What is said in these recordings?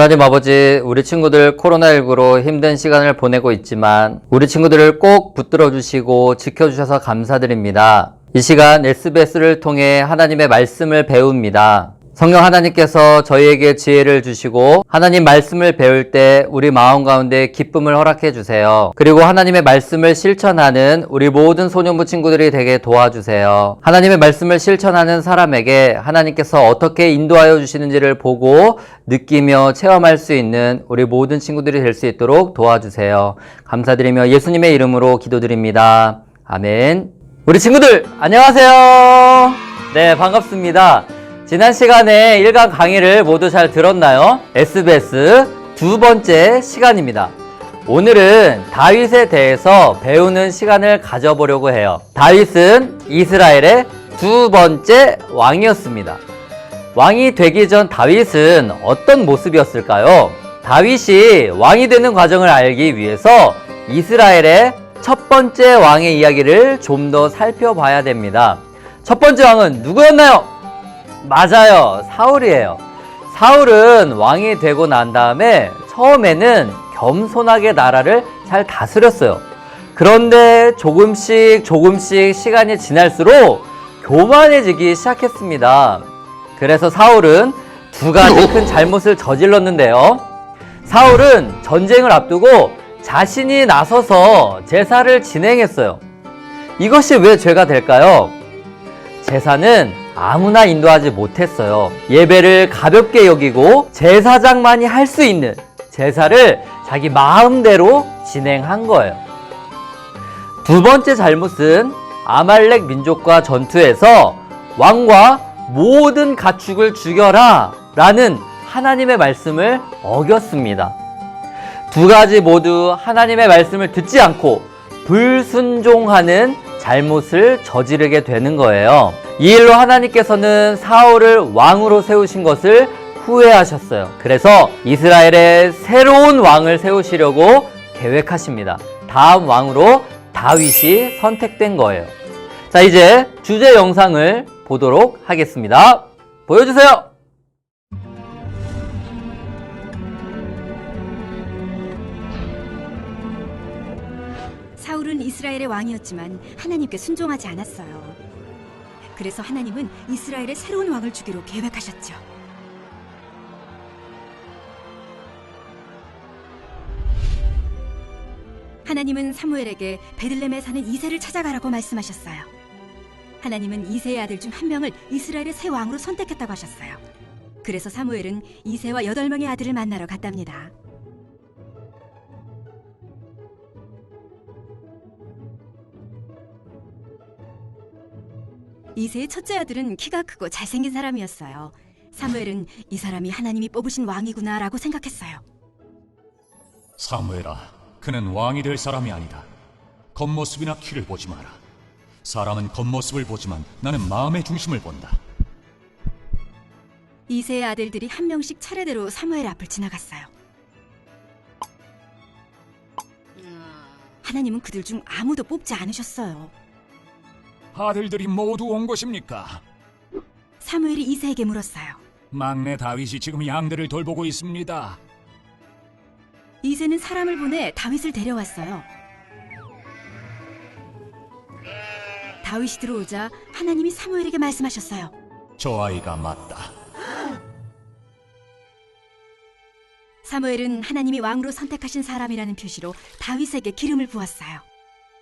하나님 아버지, 우리 친구들 코로나19로 힘든 시간을 보내고 있지만 우리 친구들을 꼭 붙들어 주시고 지켜주셔서 감사드립니다. 이 시간 SBS를 통해 하나님의 말씀을 배웁니다. 성령 하나님께서 저희에게 지혜를 주시고 하나님 말씀을 배울 때 우리 마음 가운데 기쁨을 허락해 주세요. 그리고 하나님의 말씀을 실천하는 우리 모든 소년부 친구들이 되게 도와주세요. 하나님의 말씀을 실천하는 사람에게 하나님께서 어떻게 인도하여 주시는지를 보고 느끼며 체험할 수 있는 우리 모든 친구들이 될 수 있도록 도와주세요. 감사드리며 예수님의 이름으로 기도드립니다. 아멘. 우리 친구들 안녕하세요. 네, 반갑습니다. 지난 시간에 일간 강의를 모두 잘 들었나요? SBS 두 번째 시간입니다. 오늘은 다윗에 대해서 배우는 시간을 가져보려고 해요. 다윗은 이스라엘의 두 번째 왕이었습니다. 왕이 되기 전 다윗은 어떤 모습이었을까요? 다윗이 왕이 되는 과정을 알기 위해서 이스라엘의 첫 번째 왕의 이야기를 좀 더 살펴봐야 됩니다. 첫 번째 왕은 누구였나요? 맞아요. 사울이에요. 사울은 왕이 되고 난 다음에 처음에는 겸손하게 나라를 잘 다스렸어요. 그런데 조금씩 조금씩 시간이 지날수록 교만해지기 시작했습니다. 그래서 사울은 두 가지 큰 잘못을 저질렀는데요. 사울은 전쟁을 앞두고 자신이 나서서 제사를 진행했어요. 이것이 왜 죄가 될까요? 제사는 아무나 인도하지 못했어요. 예배를 가볍게 여기고 제사장만이 할 수 있는 제사를 자기 마음대로 진행한 거예요. 두 번째 잘못은 아말렉 민족과 전투에서 왕과 모든 가축을 죽여라 라는 하나님의 말씀을 어겼습니다. 두 가지 모두 하나님의 말씀을 듣지 않고 불순종하는 잘못을 저지르게 되는 거예요. 이 일로 하나님께서는 사울을 왕으로 세우신 것을 후회하셨어요. 그래서 이스라엘의 새로운 왕을 세우시려고 계획하십니다. 다음 왕으로 다윗이 선택된 거예요. 자, 이제 주제 영상을 보도록 하겠습니다. 보여주세요! 이스라엘의 왕이었지만 하나님께 순종하지 않았어요. 그래서 하나님은 이스라엘의 새로운 왕을 주기로 계획하셨죠. 하나님은 사무엘에게 베들렘에 사는 이세를 찾아가라고 말씀하셨어요. 하나님은 이세의 아들 중 한 명을 이스라엘의 새 왕으로 선택했다고 하셨어요. 그래서 사무엘은 이세와 여덟 명의 아들을 만나러 갔답니다. 이세의 첫째 아들은 키가 크고 잘생긴 사람이었어요. 사무엘은 이 사람이 하나님이 뽑으신 왕이구나라고 생각했어요. 사무엘아, 그는 왕이 될 사람이 아니다. 겉모습이나 키를 보지 마라. 사람은 겉모습을 보지만 나는 마음의 중심을 본다. 이세의 아들들이 한 명씩 차례대로 사무엘 앞을 지나갔어요. 하나님은 그들 중 아무도 뽑지 않으셨어요. 아들들이 모두 온 것입니까? 사무엘이 이세에게 물었어요. 막내 다윗이 지금 양들을 돌보고 있습니다. 이세는 사람을 보내 다윗을 데려왔어요. 다윗이 들어오자 하나님이 사무엘에게 말씀하셨어요. 저 아이가 맞다. 사무엘은 하나님이 왕으로 선택하신 사람이라는 표시로 다윗에게 기름을 부었어요.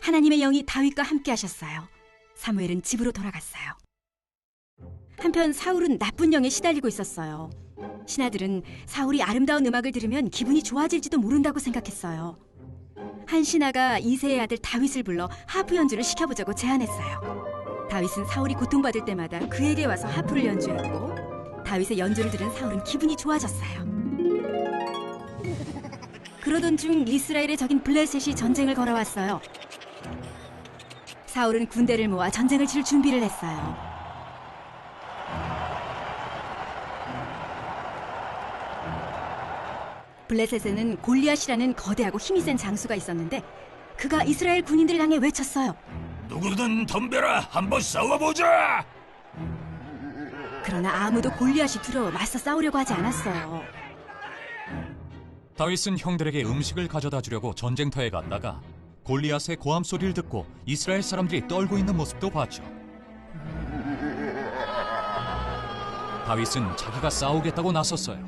하나님의 영이 다윗과 함께 하셨어요. 사무엘은 집으로 돌아갔어요. 한편 사울은 나쁜 영에 시달리고 있었어요. 신하들은 사울이 아름다운 음악을 들으면 기분이 좋아질지도 모른다고 생각했어요. 한 신하가 이세의 아들 다윗을 불러 하프 연주를 시켜보자고 제안했어요. 다윗은 사울이 고통받을 때마다 그에게 와서 하프를 연주했고 다윗의 연주를 들은 사울은 기분이 좋아졌어요. 그러던 중 이스라엘의 적인 블레셋이 전쟁을 걸어왔어요. 사울은 군대를 모아 전쟁을 치를 준비를 했어요. 블레셋에는 골리앗이라는 거대하고 힘이 센 장수가 있었는데 그가 이스라엘 군인들을 향해 외쳤어요. 누구든 덤벼라, 한번 싸워보자. 그러나 아무도 골리앗이 두려워 맞서 싸우려고 하지 않았어요. 다윗은 형들에게 음식을 가져다 주려고 전쟁터에 갔다가 골리앗의 고함 소리를 듣고 이스라엘 사람들이 떨고 있는 모습도 봤죠. 다윗은 자기가 싸우겠다고 나섰어요.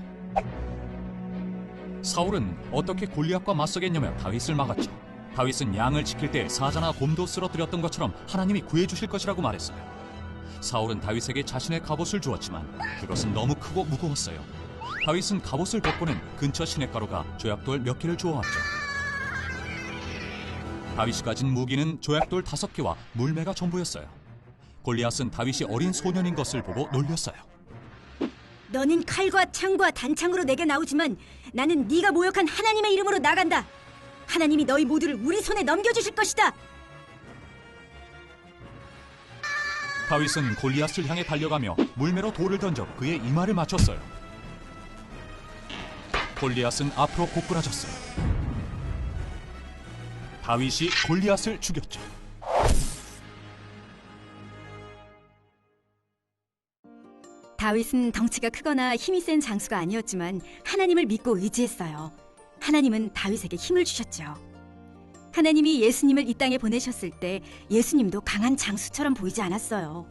사울은 어떻게 골리앗과 맞서겠냐며 다윗을 막았죠. 다윗은 양을 지킬 때 사자나 곰도 쓰러뜨렸던 것처럼 하나님이 구해주실 것이라고 말했어요. 사울은 다윗에게 자신의 갑옷을 주었지만 그것은 너무 크고 무거웠어요. 다윗은 갑옷을 벗고는 근처 시냇가로 가 조약돌 몇 개를 주워왔죠. 다윗이 가진 무기는 조약돌 다섯 개와 물매가 전부였어요. 골리앗은 다윗이 어린 소년인 것을 보고 놀렸어요. 너는 칼과 창과 단창으로 내게 나오지만 나는 네가 모욕한 하나님의 이름으로 나간다. 하나님이 너희 모두를 우리 손에 넘겨주실 것이다. 다윗은 골리앗을 향해 달려가며 물매로 돌을 던져 그의 이마를 맞췄어요. 골리앗은 앞으로 고꾸라졌어요. 다윗이 골리앗을 죽였죠. 다윗은 덩치가 크거나 힘이 센 장수가 아니었지만 하나님을 믿고 의지했어요. 하나님은 다윗에게 힘을 주셨죠. 하나님이 예수님을 이 땅에 보내셨을 때 예수님도 강한 장수처럼 보이지 않았어요.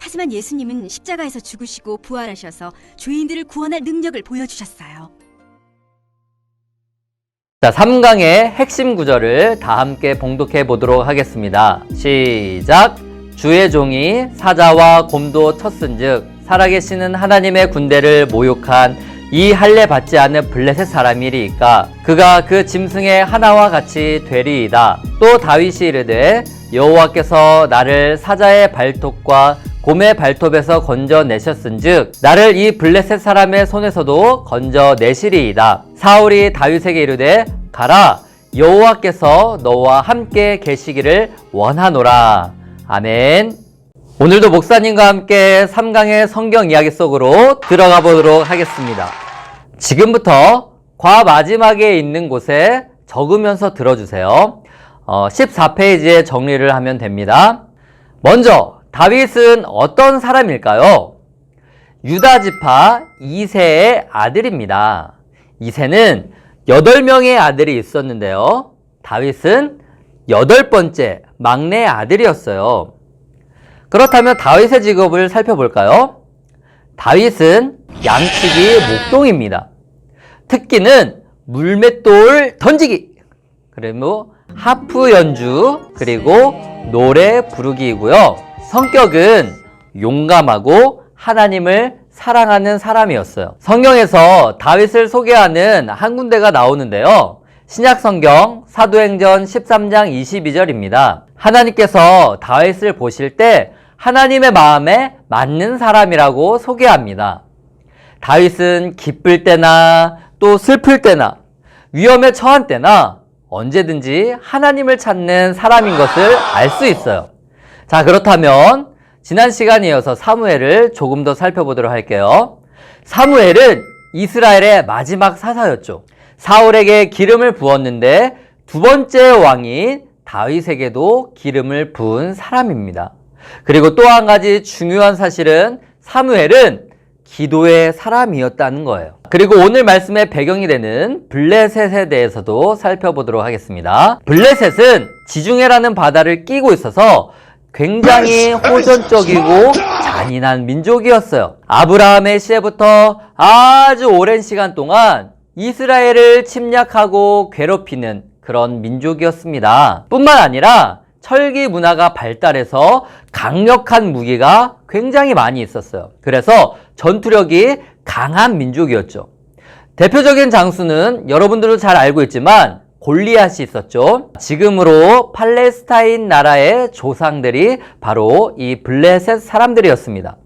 하지만 예수님은 십자가에서 죽으시고 부활하셔서 죄인들을 구원할 능력을 보여주셨어요. 자, 3강의 핵심 구절을 다 함께 봉독해 보도록 하겠습니다. 시작! 주의 종이 사자와 곰도 쳤은즉 살아계시는 하나님의 군대를 모욕한 이 할례 받지 않은 블레셋 사람이리이까 그가 그 짐승의 하나와 같이 되리이다. 또 다윗이 이르되 여호와께서 나를 사자의 발톱과 곰의 발톱에서 건져내셨은즉 나를 이 블레셋 사람의 손에서도 건져내시리이다. 사울이 다윗에게 이르되 가라 여호와께서 너와 함께 계시기를 원하노라. 아멘. 오늘도 목사님과 함께 3강의 성경 이야기 속으로 들어가 보도록 하겠습니다. 지금부터 과 마지막에 있는 곳에 적으면서 들어주세요. 어, 14페이지에 정리를 하면 됩니다. 먼저 다윗은 어떤 사람일까요? 유다 지파 2세의 아들입니다. 2세는 8명의 아들이 있었는데요. 다윗은 여덟 번째 막내 아들이었어요. 그렇다면 다윗의 직업을 살펴볼까요? 다윗은 양치기 목동입니다. 특기는 물맷돌 던지기, 그리고 하프 연주, 그리고 노래 부르기이고요. 성격은 용감하고 하나님을 사랑하는 사람이었어요. 성경에서 다윗을 소개하는 한 군데가 나오는데요. 신약 성경 사도행전 13장 22절입니다. 하나님께서 다윗을 보실 때 하나님의 마음에 맞는 사람이라고 소개합니다. 다윗은 기쁠 때나 또 슬플 때나 위험에 처한 때나 언제든지 하나님을 찾는 사람인 것을 알 수 있어요. 자, 그렇다면 지난 시간에 이어서 사무엘을 조금 더 살펴보도록 할게요. 사무엘은 이스라엘의 마지막 사사였죠. 사울에게 기름을 부었는데 두 번째 왕인 다윗에게도 기름을 부은 사람입니다. 그리고 또 한 가지 중요한 사실은 사무엘은 기도의 사람이었다는 거예요. 그리고 오늘 말씀의 배경이 되는 블레셋에 대해서도 살펴보도록 하겠습니다. 블레셋은 지중해라는 바다를 끼고 있어서 굉장히 호전적이고 잔인한 민족이었어요. 아브라함의 시대부터 아주 오랜 시간 동안 이스라엘을 침략하고 괴롭히는 그런 민족이었습니다. 뿐만 아니라 철기 문화가 발달해서 강력한 무기가 굉장히 많이 있었어요. 그래서 전투력이 강한 민족이었죠. 대표적인 장수는 여러분들도 잘 알고 있지만 골리앗이 있었죠. 지금으로 팔레스타인 나라의 조상들이 바로 이 블레셋 사람들이었습니다.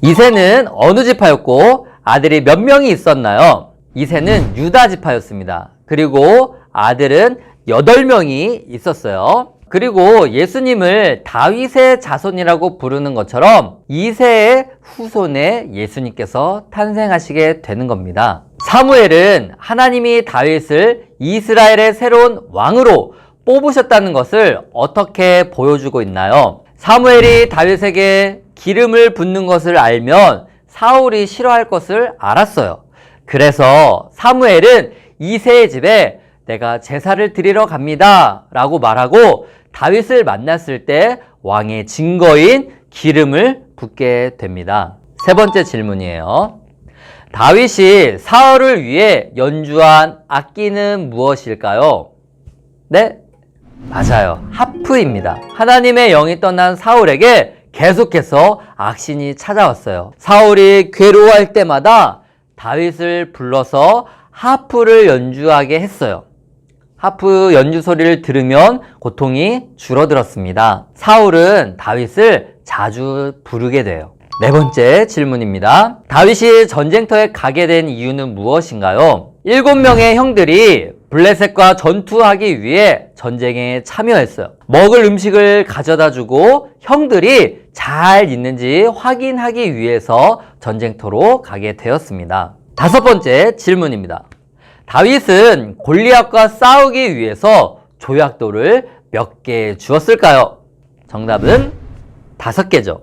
이세는 어느 지파였고 아들이 몇 명이 있었나요? 이세는 유다 지파였습니다. 그리고 아들은 여덟 명이 있었어요. 그리고 예수님을 다윗의 자손이라고 부르는 것처럼 이세의 후손에 예수님께서 탄생하시게 되는 겁니다. 사무엘은 하나님이 다윗을 이스라엘의 새로운 왕으로 뽑으셨다는 것을 어떻게 보여주고 있나요? 사무엘이 다윗에게 기름을 붓는 것을 알면 사울이 싫어할 것을 알았어요. 그래서 사무엘은 이세의 집에 내가 제사를 드리러 갑니다. 라고 말하고 다윗을 만났을 때 왕의 증거인 기름을 붓게 됩니다. 세 번째 질문이에요. 다윗이 사울을 위해 연주한 악기는 무엇일까요? 네? 맞아요. 하프입니다. 하나님의 영이 떠난 사울에게 계속해서 악신이 찾아왔어요. 사울이 괴로워할 때마다 다윗을 불러서 하프를 연주하게 했어요. 하프 연주 소리를 들으면 고통이 줄어들었습니다. 사울은 다윗을 자주 부르게 돼요. 네 번째 질문입니다. 다윗이 전쟁터에 가게 된 이유는 무엇인가요? 일곱 명의 형들이 블레셋과 전투하기 위해 전쟁에 참여했어요. 먹을 음식을 가져다 주고 형들이 잘 있는지 확인하기 위해서 전쟁터로 가게 되었습니다. 다섯 번째 질문입니다. 다윗은 골리앗과 싸우기 위해서 조약돌을 몇 개 주었을까요? 정답은 다섯 개죠.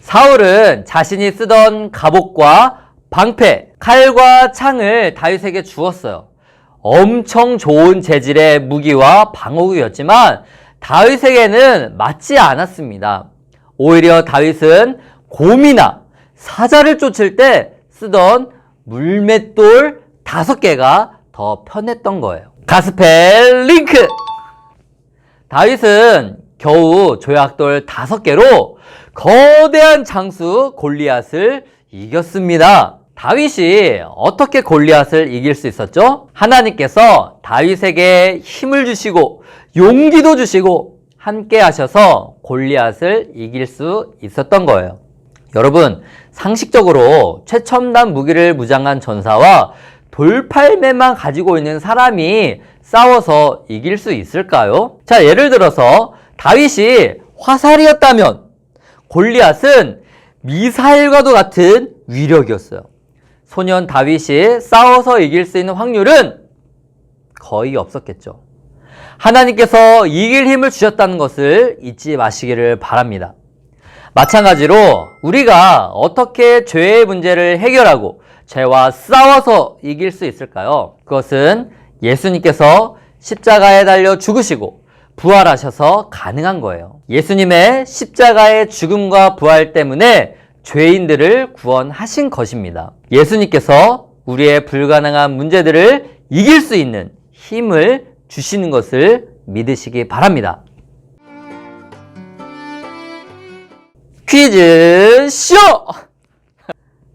사울은 자신이 쓰던 갑옷과 방패, 칼과 창을 다윗에게 주었어요. 엄청 좋은 재질의 무기와 방어구였지만 다윗에게는 맞지 않았습니다. 오히려 다윗은 곰이나 사자를 쫓을 때 쓰던 물맷돌 다섯 개가 더 편했던 거예요. 가스펠 링크! 다윗은 겨우 조약돌 다섯 개로 거대한 장수 골리앗을 이겼습니다. 다윗이 어떻게 골리앗을 이길 수 있었죠? 하나님께서 다윗에게 힘을 주시고 용기도 주시고 함께 하셔서 골리앗을 이길 수 있었던 거예요. 여러분, 상식적으로 최첨단 무기를 무장한 전사와 돌팔매만 가지고 있는 사람이 싸워서 이길 수 있을까요? 자, 예를 들어서 다윗이 화살이었다면 골리앗은 미사일과도 같은 위력이었어요. 소년 다윗이 싸워서 이길 수 있는 확률은 거의 없었겠죠. 하나님께서 이길 힘을 주셨다는 것을 잊지 마시기를 바랍니다. 마찬가지로 우리가 어떻게 죄의 문제를 해결하고 죄와 싸워서 이길 수 있을까요? 그것은 예수님께서 십자가에 달려 죽으시고 부활하셔서 가능한 거예요. 예수님의 십자가의 죽음과 부활 때문에 죄인들을 구원하신 것입니다. 예수님께서 우리의 불가능한 문제들을 이길 수 있는 힘을 주시는 것을 믿으시기 바랍니다. 퀴즈 쇼!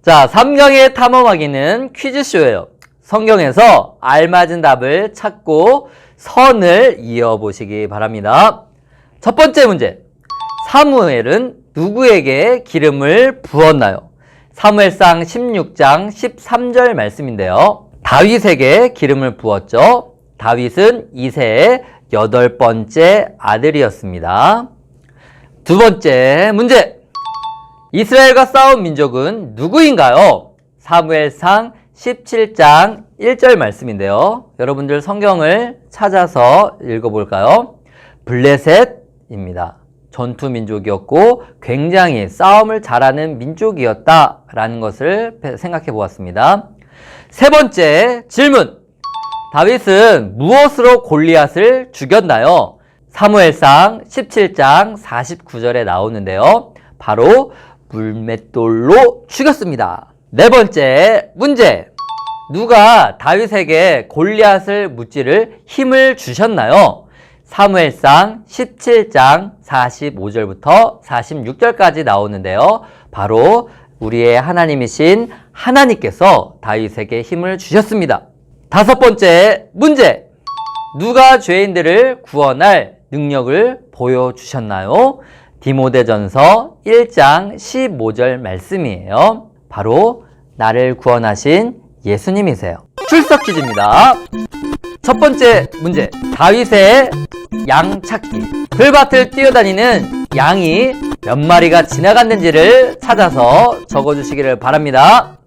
자, 삼강의 탐험하기는 퀴즈쇼예요. 성경에서 알맞은 답을 찾고 선을 이어보시기 바랍니다. 첫 번째 문제. 사무엘은 누구에게 기름을 부었나요? 사무엘상 16장 13절 말씀인데요. 다윗에게 기름을 부었죠. 다윗은 이세의 여덟 번째 아들이었습니다. 두 번째 문제. 이스라엘과 싸운 민족은 누구인가요? 사무엘상 17장 1절 말씀인데요. 여러분들 성경을 찾아서 읽어볼까요? 블레셋입니다. 전투 민족이었고 굉장히 싸움을 잘하는 민족이었다라는 것을 생각해 보았습니다. 세 번째 질문. 다윗은 무엇으로 골리앗을 죽였나요? 사무엘상 17장 49절에 나오는데요. 바로 물맷돌로 죽였습니다. 네 번째 문제. 누가 다윗에게 골리앗을 묻지를 힘을 주셨나요? 사무엘상 17장 45절부터 46절까지 나오는데요. 바로 우리의 하나님이신 하나님께서 다윗에게 힘을 주셨습니다. 다섯 번째 문제. 누가 죄인들을 구원할 능력을 보여주셨나요? 디모데전서 1장 15절 말씀이에요. 바로 나를 구원하신 예수님이세요. 출석 퀴즈입니다. 첫 번째 문제. 다윗의 양 찾기. 들밭을 뛰어다니는 양이 몇 마리가 지나갔는지를 찾아서 적어주시기를 바랍니다.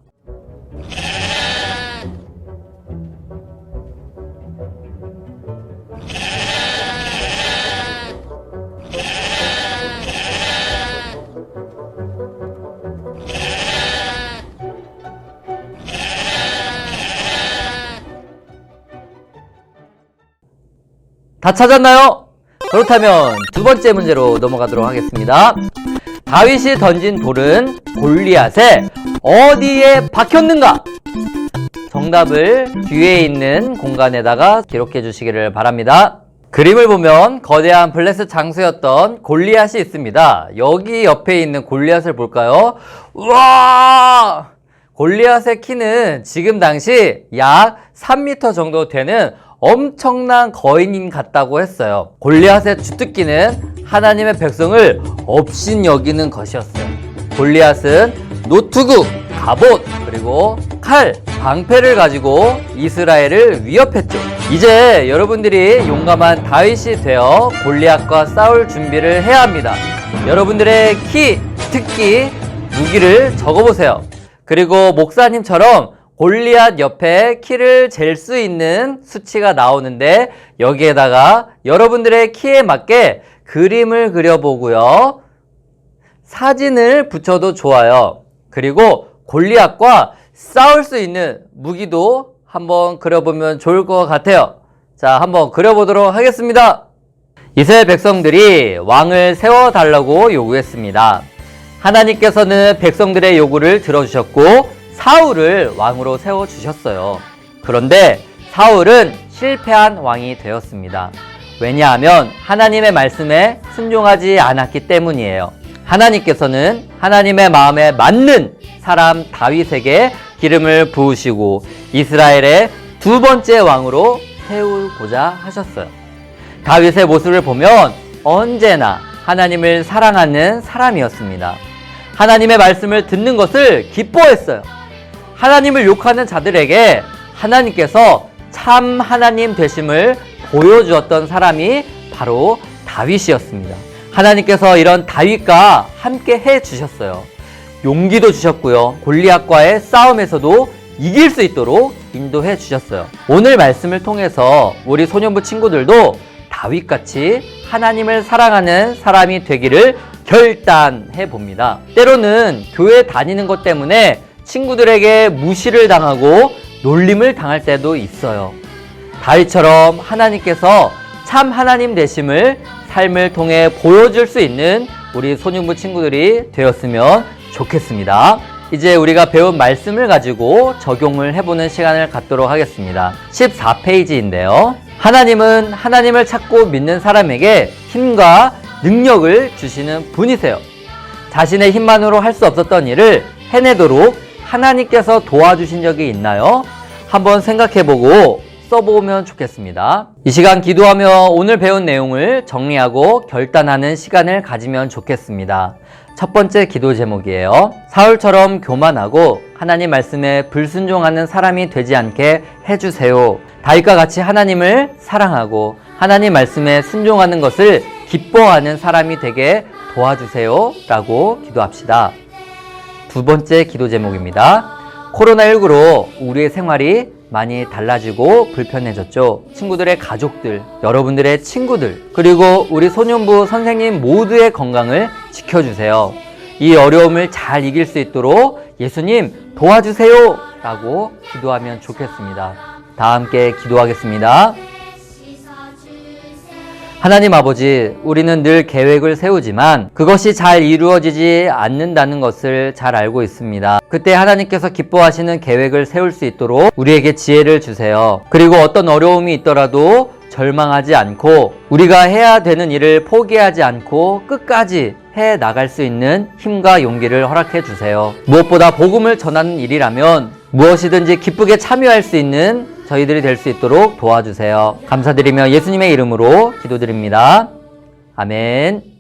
다 찾았나요? 그렇다면 두 번째 문제로 넘어가도록 하겠습니다. 다윗이 던진 돌은 골리앗의 어디에 박혔는가? 정답을 뒤에 있는 공간에다가 기록해 주시기를 바랍니다. 그림을 보면 거대한 블레스 장수였던 골리앗이 있습니다. 여기 옆에 있는 골리앗을 볼까요? 우와! 골리앗의 키는 지금 당시 약 3m 정도 되는 엄청난 거인인 같다고 했어요. 골리앗의 주특기는 하나님의 백성을 업신 여기는 것이었어요. 골리앗은 노트북, 갑옷, 그리고 칼, 방패를 가지고 이스라엘을 위협했죠. 이제 여러분들이 용감한 다윗이 되어 골리앗과 싸울 준비를 해야 합니다. 여러분들의 키, 특기, 무기를 적어보세요. 그리고 목사님처럼 골리앗 옆에 키를 잴 수 있는 수치가 나오는데 여기에다가 여러분들의 키에 맞게 그림을 그려보고요. 사진을 붙여도 좋아요. 그리고 골리앗과 싸울 수 있는 무기도 한번 그려보면 좋을 것 같아요. 자, 한번 그려보도록 하겠습니다. 이스라엘 백성들이 왕을 세워달라고 요구했습니다. 하나님께서는 백성들의 요구를 들어주셨고 사울을 왕으로 세워주셨어요. 그런데 사울은 실패한 왕이 되었습니다. 왜냐하면 하나님의 말씀에 순종하지 않았기 때문이에요. 하나님께서는 하나님의 마음에 맞는 사람 다윗에게 기름을 부으시고 이스라엘의 두 번째 왕으로 세우고자 하셨어요. 다윗의 모습을 보면 언제나 하나님을 사랑하는 사람이었습니다. 하나님의 말씀을 듣는 것을 기뻐했어요. 하나님을 욕하는 자들에게 하나님께서 참 하나님 되심을 보여주었던 사람이 바로 다윗이었습니다. 하나님께서 이런 다윗과 함께 해 주셨어요. 용기도 주셨고요. 골리앗과의 싸움에서도 이길 수 있도록 인도해 주셨어요. 오늘 말씀을 통해서 우리 소년부 친구들도 다윗같이 하나님을 사랑하는 사람이 되기를 결단해 봅니다. 때로는 교회 다니는 것 때문에 친구들에게 무시를 당하고 놀림을 당할 때도 있어요. 다윗처럼 하나님께서 참 하나님 되심을 삶을 통해 보여줄 수 있는 우리 소년부 친구들이 되었으면 좋겠습니다. 이제 우리가 배운 말씀을 가지고 적용을 해보는 시간을 갖도록 하겠습니다. 14페이지인데요. 하나님은 하나님을 찾고 믿는 사람에게 힘과 능력을 주시는 분이세요. 자신의 힘만으로 할 수 없었던 일을 해내도록 하나님께서 도와주신 적이 있나요? 한번 생각해보고 써보면 좋겠습니다. 이 시간 기도하며 오늘 배운 내용을 정리하고 결단하는 시간을 가지면 좋겠습니다. 첫 번째 기도 제목이에요. 사울처럼 교만하고 하나님 말씀에 불순종하는 사람이 되지 않게 해주세요. 다윗과 같이 하나님을 사랑하고 하나님 말씀에 순종하는 것을 기뻐하는 사람이 되게 도와주세요. 라고 기도합시다. 두 번째 기도 제목입니다. 코로나19로 우리의 생활이 많이 달라지고 불편해졌죠. 친구들의 가족들, 여러분들의 친구들, 그리고 우리 소년부 선생님 모두의 건강을 지켜주세요. 이 어려움을 잘 이길 수 있도록 예수님 도와주세요! 라고 기도하면 좋겠습니다. 다 함께 기도하겠습니다. 하나님 아버지, 우리는 늘 계획을 세우지만 그것이 잘 이루어지지 않는다는 것을 잘 알고 있습니다. 그때 하나님께서 기뻐하시는 계획을 세울 수 있도록 우리에게 지혜를 주세요. 그리고 어떤 어려움이 있더라도 절망하지 않고 우리가 해야 되는 일을 포기하지 않고 끝까지 해 나갈 수 있는 힘과 용기를 허락해 주세요. 무엇보다 복음을 전하는 일이라면 무엇이든지 기쁘게 참여할 수 있는 저희들이 될 수 있도록 도와주세요. 감사드리며 예수님의 이름으로 기도드립니다. 아멘.